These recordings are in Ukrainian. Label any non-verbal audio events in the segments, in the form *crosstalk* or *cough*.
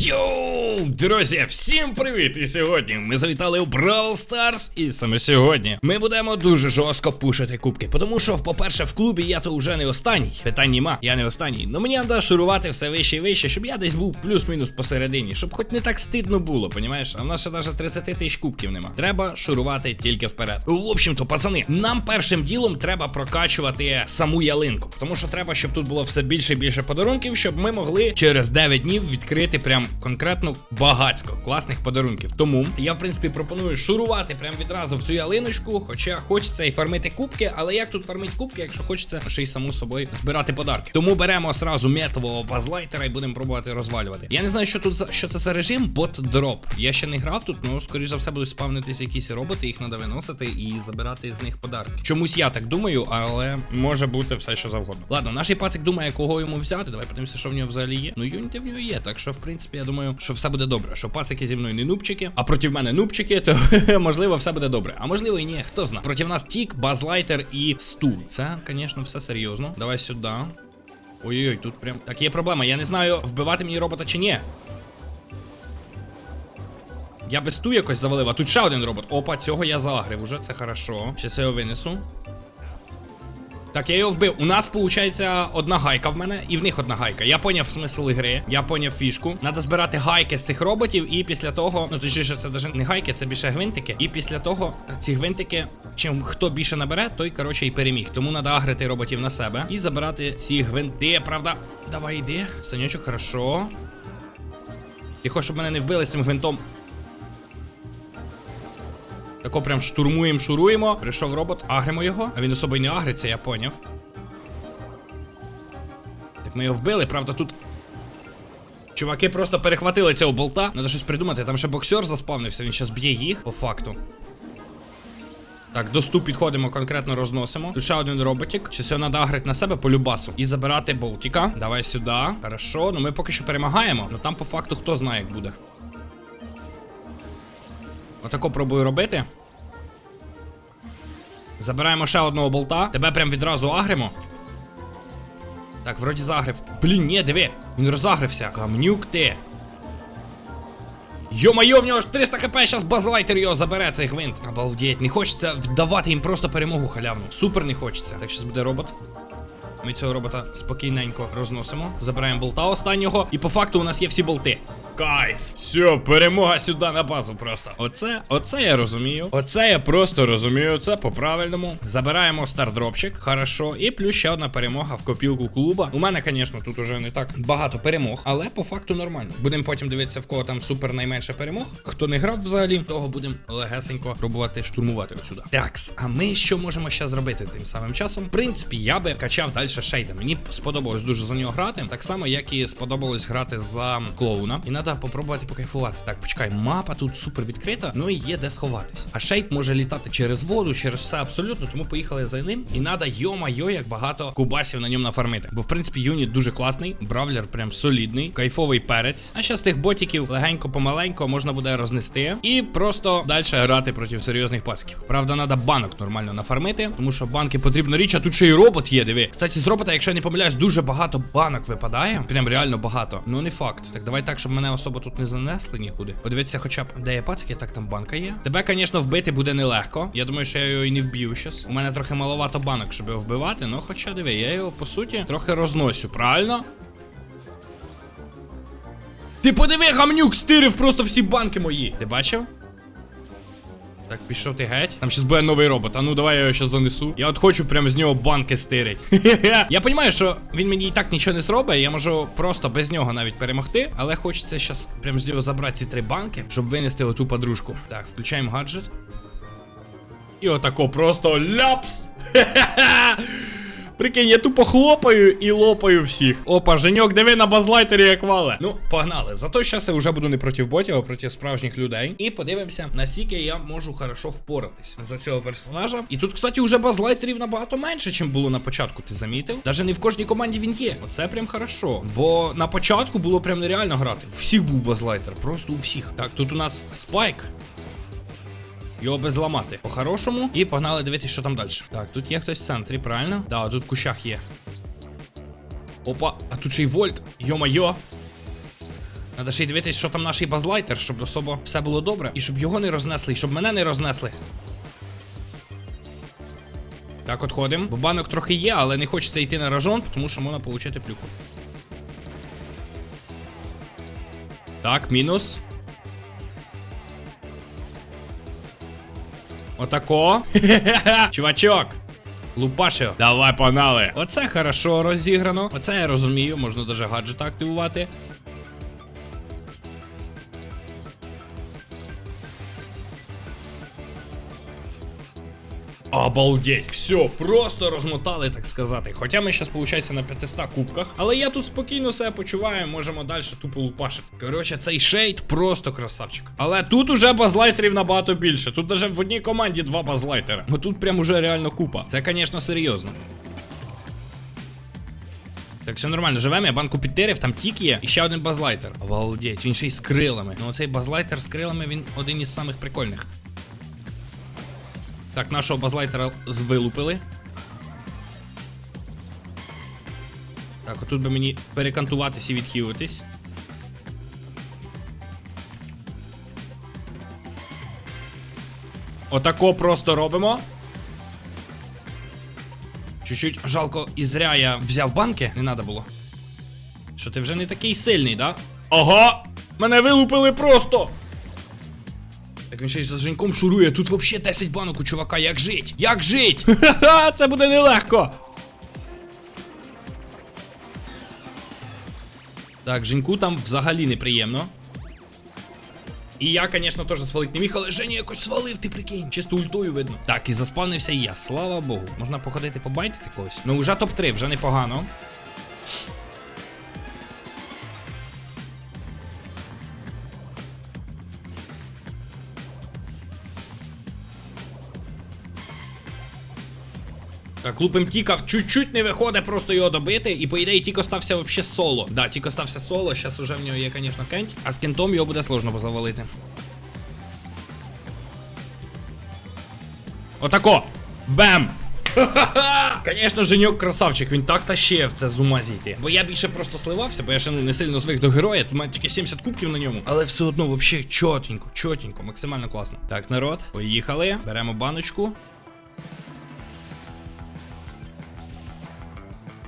Йоу, друзі, всім привіт! І сьогодні ми завітали у Brawl Stars. І саме сьогодні ми будемо дуже жорстко пушити кубки. Тому що, по-перше, в клубі я то вже не останній. Питань нема, я не останній. Ну мені треба шурувати все вище і вище, щоб я десь був плюс-мінус посередині, щоб хоч не так стидно було, понімаєш? А в нас ще навіть 30 тисяч кубків нема. Треба шурувати тільки вперед. В общем-то, пацани, нам першим ділом треба прокачувати саму ялинку. Тому що треба, щоб тут було все більше і більше подарунків, щоб ми могли через 9 днів відкрити прям конкретно багацько класних подарунків. Тому я, в принципі, пропоную шурувати прям відразу в цю ялиночку. Хоча хочеться і фармити кубки, але як тут фармить кубки, якщо хочеться ще й само собою збирати подарки. Тому беремо сразу метового базлайтера і будемо пробувати розвалювати. Я не знаю, що тут за що це за режим, бот дроп. Я ще не грав тут, ну скоріш за все будуть спавнитись якісь роботи, їх треба виносити і забирати з них подарки. Чомусь я так думаю, але може бути все, що завгодно. Ладно, наш пацик думає, кого йому взяти. Давай подивимося, що в нього взагалі є. Ну, юніти в нього є, так що, в принципі, я думаю, що все буде добре. Що пацики зі мною не нубчики, а проти мене нубчики, то *laughs* можливо все буде добре. А можливо і ні, хто знає. Проти нас тік, базлайтер і стул. Це, звісно, все серйозно. Давай сюди. Ой-ой, тут прям. Так, є проблема. Я не знаю, вбивати мені робота чи ні. Я без ту якось завалив, а тут ще один робот. Опа, цього я загрив уже, це хорошо. Щас я його винесу. Так, я його вбив. У нас, виходить, одна гайка в мене, і в них одна гайка. Я поняв смисл ігри, я поняв фішку. Надо збирати гайки з цих роботів, і після того, ну точніше, це навіть не гайки, це більше гвинтики. І після того ці гвинтики, чим хто більше набере, той коротше і переміг. Тому треба агрити роботів на себе і забирати ці гвинти. Правда, давай йди. Санючок, хорошо. Ти хочеш, щоб мене не вбили з цим гвинтом. Тако прям штурмуємо, шуруємо. Прийшов робот, агримо його. А він особо й не агриться, я поняв. Так ми його вбили, правда, тут. Чуваки просто перехватили цього болта. Надо щось придумати. Там ще боксер заспавнився, він зараз б'є їх, по факту. Так, до ступ підходимо, конкретно розносимо. Тут ще один роботик. Чи його треба агрити на себе по любасу. І забирати болтика. Давай сюди. Хорошо, ну ми поки що перемагаємо. Ну там по факту хто знає, як буде. Отако пробую робити. Забираємо ще одного болта. Тебе прям відразу агримо. Так, вроді загрив. Блін, ні, диви. Він розагрився. Камнюк ти. Йо-майо, в нього ж 300 хп, зараз базлайтер його забере цей гвинт. Обалдеть, не хочеться вдавати їм просто перемогу халявну. Супер не хочеться. Так, зараз буде робот. Ми цього робота спокійненько розносимо. Забираємо болта останнього. І по факту у нас є всі болти. Кайф! Все, перемога сюди на базу просто. Оце, оце я розумію. Оце я просто розумію. Це по-правильному. Забираємо стардропчик, хорошо. І плюс ще одна перемога в копілку клуба. У мене, звісно, тут уже не так багато перемог, але по факту нормально. Будемо потім дивитися, в кого там супер найменше перемог. Хто не грав взагалі, того будемо легесенько пробувати штурмувати отсюди. Такс, а ми що можемо ще зробити тим самим часом? В принципі, я би качав далі шейда. Мені сподобалось дуже за нього грати. Так само, як і сподобалось грати за клоуна. І треба попробувати покайфувати. Так, почекай, мапа тут супер відкрита, ну і є де сховатись. А шейд може літати через воду, через все абсолютно. Тому поїхали за ним. І треба, йо-майо, як багато кубасів на ньому нафармити. Бо в принципі юніт дуже класний. Бравлер прям солідний, кайфовий перець. А зараз тих ботиків легенько помаленько можна буде рознести і просто далі грати проти серйозних пасків. Правда, треба банок нормально нафармити, тому що банки потрібна річ, а тут ще й робот є. Диви. Кстати, з робота, якщо я не помиляюсь, дуже багато банок випадає. Прям реально багато. Ну не факт. Так, давай так, щоб мене особо тут не занесли нікуди. Подивіться, хоча б де є пацики, так там банка є. Тебе, звісно, вбити буде нелегко. Я думаю, що я його і не вб'ю щас. У мене трохи маловато банок, щоб його вбивати. Ну, хоча диви, я його по суті трохи розносю, правильно? Ти подиви, гамнюк стирив просто всі банки мої. Ти бачив? Так, пішов ти геть. Там щас буде новий робот. А ну давай я його щас занесу. Я от хочу прям з нього банки стирить. *laughs* я розумію, що він мені і так нічого не зробить. Я можу просто без нього навіть перемогти. Але хочеться щас прям з нього забрати ці три банки, щоб винести оту подружку. Так, включаємо гаджет. І отако просто ляпс. *laughs* Прикинь, я тупо хлопаю і лопаю всіх. Опа, Женьок, диви на базлайтері як вале. Ну, погнали. Зато зараз я вже буду не проти ботів, а проти справжніх людей. І подивимося, наскільки я можу хорошо впоратись за цього персонажа. І тут, кстати, вже базлайтерів набагато менше, ніж було на початку. Ти замітив? Даже не в кожній команді він є. Оце прям хорошо. Бо на початку було прям нереально грати. У всіх був базлайтер, просто у всіх. Так, тут у нас спайк. Його би зламати по-хорошому. І погнали дивитися, що там далі. Так, тут є хтось в центрі, правильно? Да, тут в кущах є. Опа, а тут ще й вольт. Йо-майо. Надо ще й дивитись, що там наш базлайтер, щоб особо все було добре. І щоб його не рознесли, і щоб мене не рознесли. Так, от ходимо. Бо банок трохи є, але не хочеться йти на ражон, тому що можна отримати плюху. Так, мінус. Отако. *laughs* Чувачок. Лупашив. Давай погнали. Оце хорошо розіграно. Оце я розумію, можна даже гаджета активувати. Обалдеть, все, просто розмотали, так сказати. Хоча ми зараз, виходить, на 500 кубках. Але я тут спокійно себе почуваю, можемо далі тупо лупашити. Коротше, цей шейд просто красавчик. Але тут уже базлайтерів набагато більше. Тут даже в одній команді два базлайтера. Ну тут прям уже реально купа. Це, звісно, серйозно. Так, все нормально, живемо, я банку підтерів, там тік є, і ще один базлайтер. Обалдеть, він ще й з крилами. Ну оцей базлайтер з крилами, він один із самих прикольних. Так, нашого базлайтера звилупили. Так, отут би мені перекантуватись і відхилитись. Отако просто робимо. Чуть-чуть жалко, і зря я взяв банки, не треба було. Що ти вже не такий сильний, да? Ага! Мене вилупили просто! Так він ще й за Женьком шурує. Тут взагалі 10 банок у чувака. Як жить? Як жить? Ха-ха, це буде нелегко. Так, Женьку там взагалі неприємно. І я, звісно, теж свалити не міг, але Женя якось свалив, ти прикинь. Чисто ультою видно. Так, і заспавнився і я, слава Богу. Можна походити побайтити когось. Ну, вже топ-3, вже непогано. Лупим Тіка чуть-чуть не виходить просто його добити, і по ідеї Тіко стався вообще соло. Да, Тіко стався соло, зараз уже в нього є, звісно, кент, а з кентом його буде сложно завалити. Отако! Бем! *laughs* Звісно, Женьок красавчик, він так тащив це з ума зійти. Бо я більше просто сливався, бо я ще не сильно звик до героя, у мене тільки 70 кубків на ньому. Але все одно, взагалі, чотенько, чотенько, максимально класно. Так, народ, поїхали. Беремо баночку.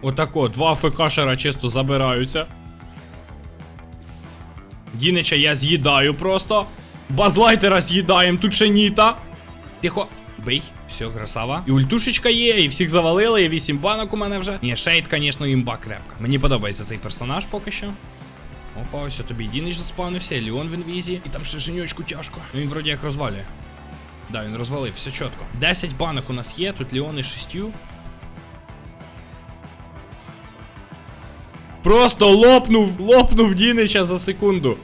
Отако, два ФКшера чисто забираються. Дінича я з'їдаю просто. Базлайтера з'їдаємо, тут ще ніта. Тихо. Бий, все, красава. І ультушечка є, і всіх завалили, і 8 банок у мене вже. Ні, шейд, звісно, імба крепка. Мені подобається цей персонаж поки що. Опа, ось тобі Дінич заспавнився, і Леон в інвізі. І там ще женючку тяжко. Ну він вроді як розвалює. Да, він розвалив, все чітко. 10 банок у нас є, тут Леон і 6. Просто лопнув, лопнув Дінича за секунду.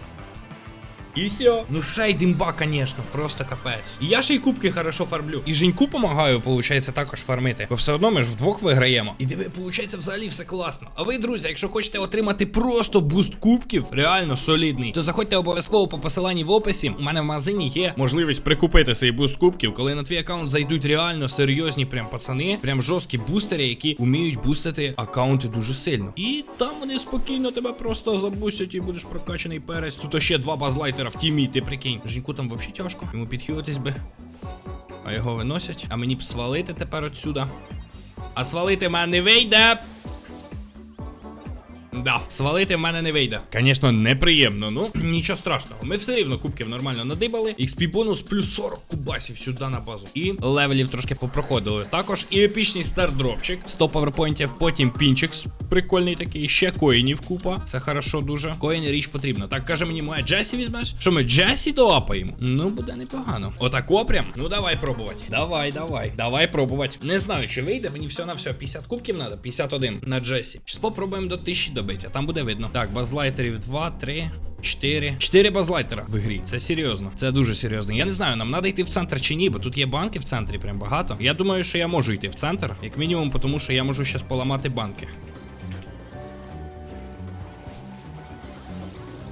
І все. Ну шейд імба, конечно, просто капець. І я ще й кубки хорошо фармлю. І Женьку помагаю, виходить, також фармити. Бо все одно ми ж вдвох виграємо. І диви, виходить, взагалі все класно. А ви, друзі, якщо хочете отримати просто буст кубків, реально солідний, то заходьте обов'язково по посиланні в описі. У мене в магазині є можливість прикупити цей буст кубків, коли на твій аккаунт зайдуть реально серйозні прям пацани, прям жорсткі бустери, які вміють бустити аккаунти дуже сильно. І там вони спокійно тебе просто забустять і будеш прокачаний перець. Тут ще два базлайтера в тімі, ти прикинь. Женьку там взагалі тяжко. Йому підхилитись би. А його виносять. А мені б свалити тепер отсюда. А свалити мене не вийде. Да, свалити в мене не вийде. Звісно, неприємно, ну *clears throat* нічого страшного. Ми все рівно кубків нормально надибали. XP бонус плюс 40 кубасів сюди на базу. І левелів трошки попроходили. Також і епічний стардропчик. 100 паверпойнтів, потім пінчик прикольний такий. Ще коїнів купа. Це хорошо дуже. Коїни річ потрібна. Так каже мені, моя Джесі візьмеш? Що ми Джесі доапаємо? Ну, буде непогано. Отако прям. Ну давай пробувати. Давай, давай. Давай пробувати. Не знаю, чи вийде. Мені все на все 50 кубків треба. 51 на Джесі. Щас попробуємо до 1000 добити, а там буде видно. Так, базлайтерів 2, 3. 4. 4 базлайтера в грі. Це серйозно. Це дуже серйозно. Я не знаю, нам треба йти в центр чи ні, бо тут є банки в центрі, прям багато. Я думаю, що я можу йти в центр, як мінімум, тому що я можу зараз поламати банки.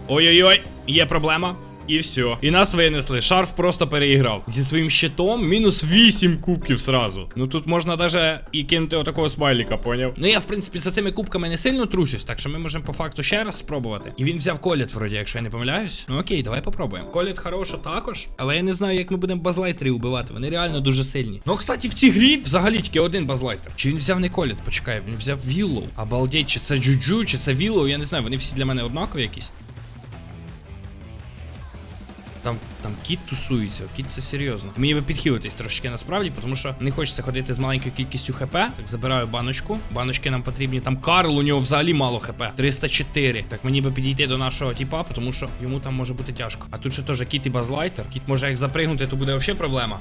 Ой-ой-ой, є проблема. І все. І нас винесли. Шарф просто переіграв. Зі своїм щитом мінус 8 кубків сразу. Ну тут можна даже і кинути отакого смайліка, поняв? Ну я, в принципі, за цими кубками не сильно трусюсь, так що ми можемо по факту ще раз спробувати. І він взяв коліт, вроді, якщо я не помиляюсь. Ну окей, давай попробуємо. Коліт хороша також, але я не знаю, як ми будемо базлайтерів убивати. Вони реально дуже сильні. Ну, кстати, в цій грі взагалі тільки один базлайтер. Чи він взяв не коліт? Почекай, він взяв Віллоу. Обалдеть, чи це Джуджу, чи це Віллоу, я не знаю, вони всі для мене однакові якісь. Там, там кіт тусується, кіт це серйозно. Мені би підхилитись трошечки насправді, тому що не хочеться ходити з маленькою кількістю хп. Так, забираю баночку. Баночки нам потрібні. Там Карл, у нього взагалі мало хп. 304. Так мені би підійти до нашого тіпа, тому що йому там може бути тяжко. А тут ще теж кіт і базлайтер. Кіт може як запригнути, то буде взагалі проблема.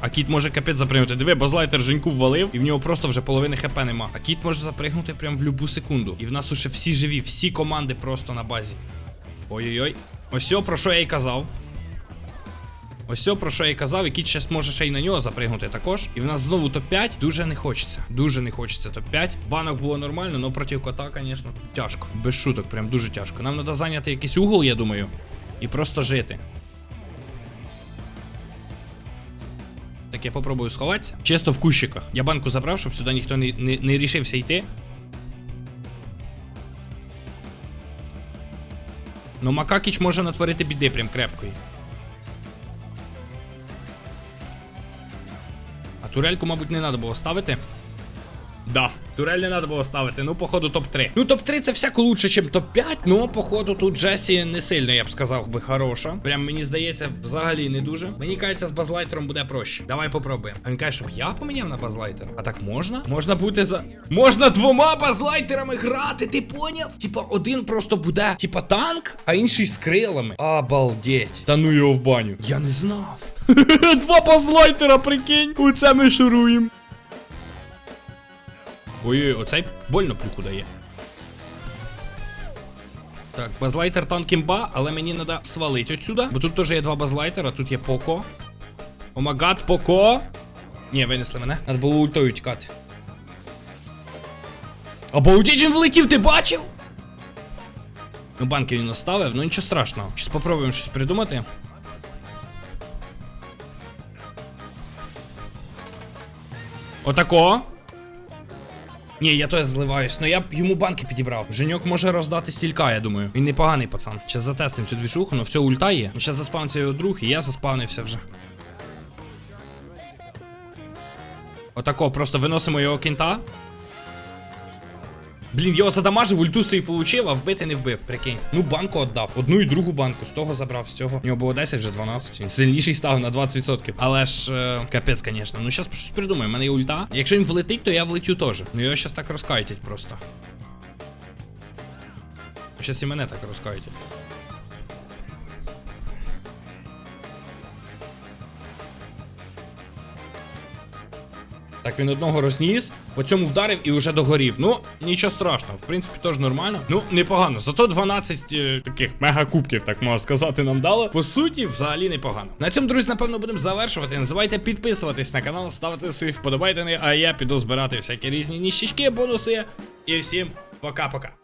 А кіт може капець запригнути. Диви, базлайтер Женьку ввалив, і в нього просто вже половини хп нема. А кіт може запригнути прям в любу секунду. І в нас уже всі живі, всі команди просто на базі. Ой-ой-ой. Ось о, про що я й казав. Ось о, про що я й казав, і кіт ще може ще й на нього запригнути також. І в нас знову топ-5 дуже не хочеться. Дуже не хочеться топ-5. Банок було нормально, але проти кота, звісно, тяжко. Без шуток, прям дуже тяжко. Нам треба зайняти якийсь угол, я думаю, і просто жити. Так я попробую сховатися. Чисто в кущиках. Я банку забрав, щоб сюди ніхто не, не, не рішився йти. Ну, Макакіч може натворити біди прям крепкої. А турельку, мабуть, не треба було ставити. Да, турель не треба було ставити. Ну, походу, топ-3. Ну, топ-3 це всяко лучше, ніж топ-5. Ну, походу, тут Джесі не сильно, я б сказав би, хороша. Прям мені здається, взагалі не дуже. Мені кажеться, з базлайтером буде проще. Давай попробуємо. А він каже, щоб я поміняв на базлайтер. А так можна? Можна бути за. Можна двома базлайтерами грати, ти поняв? Типа, один просто буде, типа танк, а інший з крилами. Обалдеть. Та ну його в баню. Я не знав. *laughs* Два базлайтера, прикинь. У це ми шуруємо. Ой-ой, оцей больно плюху дає. Так, базлайтер танк імба, але мені треба свалити отсюда. Бо тут теж є два базлайтера, тут є Поко. Омагат, Поко. Ні, винесли мене. Треба було ультою тікати. Обалдеть, він влетів, ти бачив? Ну, банки він оставив, ну нічого страшного. Щас попробуємо щось придумати. Отако. Ні, я теж зливаюсь, ну я б йому банки підібрав. Женьок може роздати стілька, я думаю. Він непоганий пацан. Зараз затестим цю двішуху, але все ульта є. Зараз заспавниться його друг, і я заспавнився вже. Отако, просто виносимо його кінта. Блін, його задамажив, ульту свій получив, а вбити не вбив, прикинь. Ну, банку віддав. Одну і другу банку. З того забрав, з цього. У нього було 10, вже 12. Він сильніший став на 20%. Але ж е, капець, звісно. Ну, зараз щось придумаю. У мене є ульта. Якщо він влетить, то я влетю теж. Ну його зараз так розкайтять просто. Зараз і мене так розкайтять. Так, він одного розніс, по цьому вдарив і вже догорів. Ну, нічого страшного, в принципі, теж нормально. Ну, непогано. Зато 12 е, таких мегакубків, так можна сказати, нам дало. По суті, взагалі непогано. На цьому, друзі, напевно, будемо завершувати. Не забувайте підписуватись на канал, ставити свої вподобайки, а я піду збирати всякі різні ніщички, бонуси. І всім пока-пока.